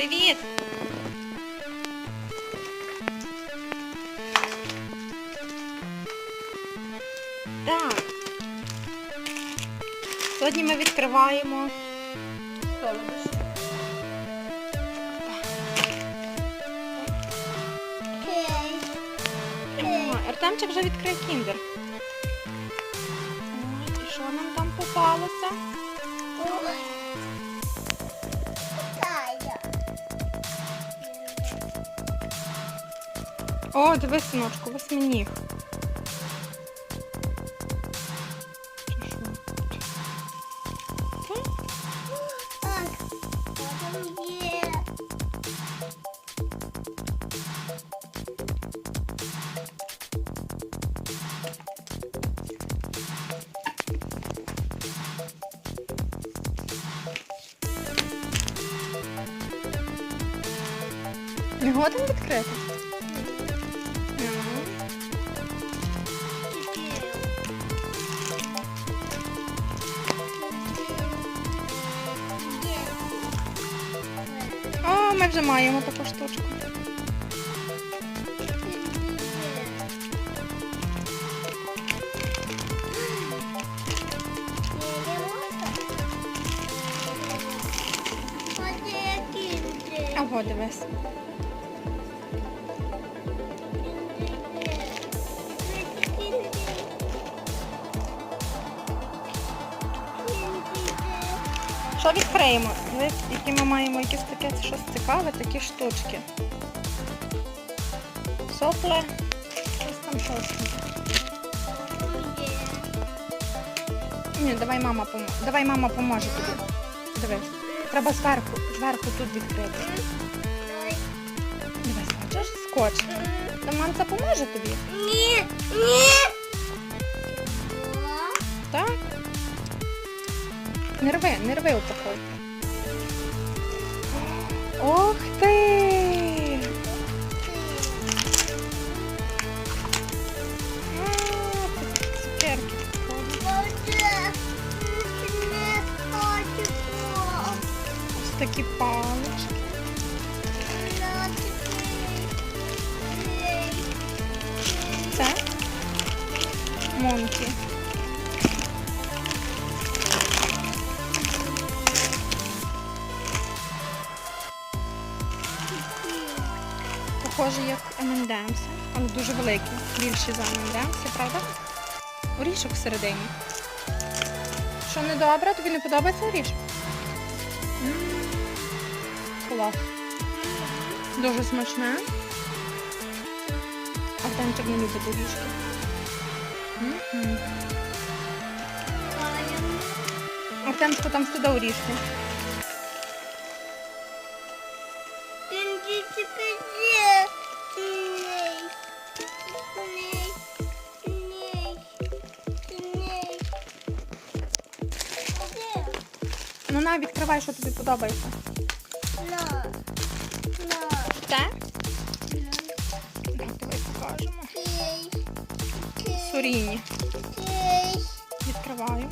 Привіт! Так. Сьогодні ми відкриваємо. Артемчик вже відкрив кіндер. І що нам там попалося? О, дивись, синочку, восьминіг. Чи що? Та? Відкрити? О, ми вже маємо таку штучку. Ого, дивись. Що відкриємо? Які ми маємо якесь таке щось цікаве, такі штучки. Сопле. Щось там щось. Ні, давай мама поможе. Давай мама поможе тобі. Дивись. Треба зверху, зверху тут відкрити. Дивись, бачиш, скотч. То мамця поможе тобі? Ні, ні. Не рви, не рви упаковку. Ох ти! Цукерки. Ось такі палички. Це Монкі. Похоже, як M&M's, але дуже великі, більші за M&M's, правда? Орішок всередині. Що не добре? Тобі не подобається орішок? Клас. Дуже смачне. Артемчик не любить орішки. Артемчику там сюди орішки. Ну на, відкривай, що тобі подобається. Те? Так, давай покажемо. Суріні. Відкриваю.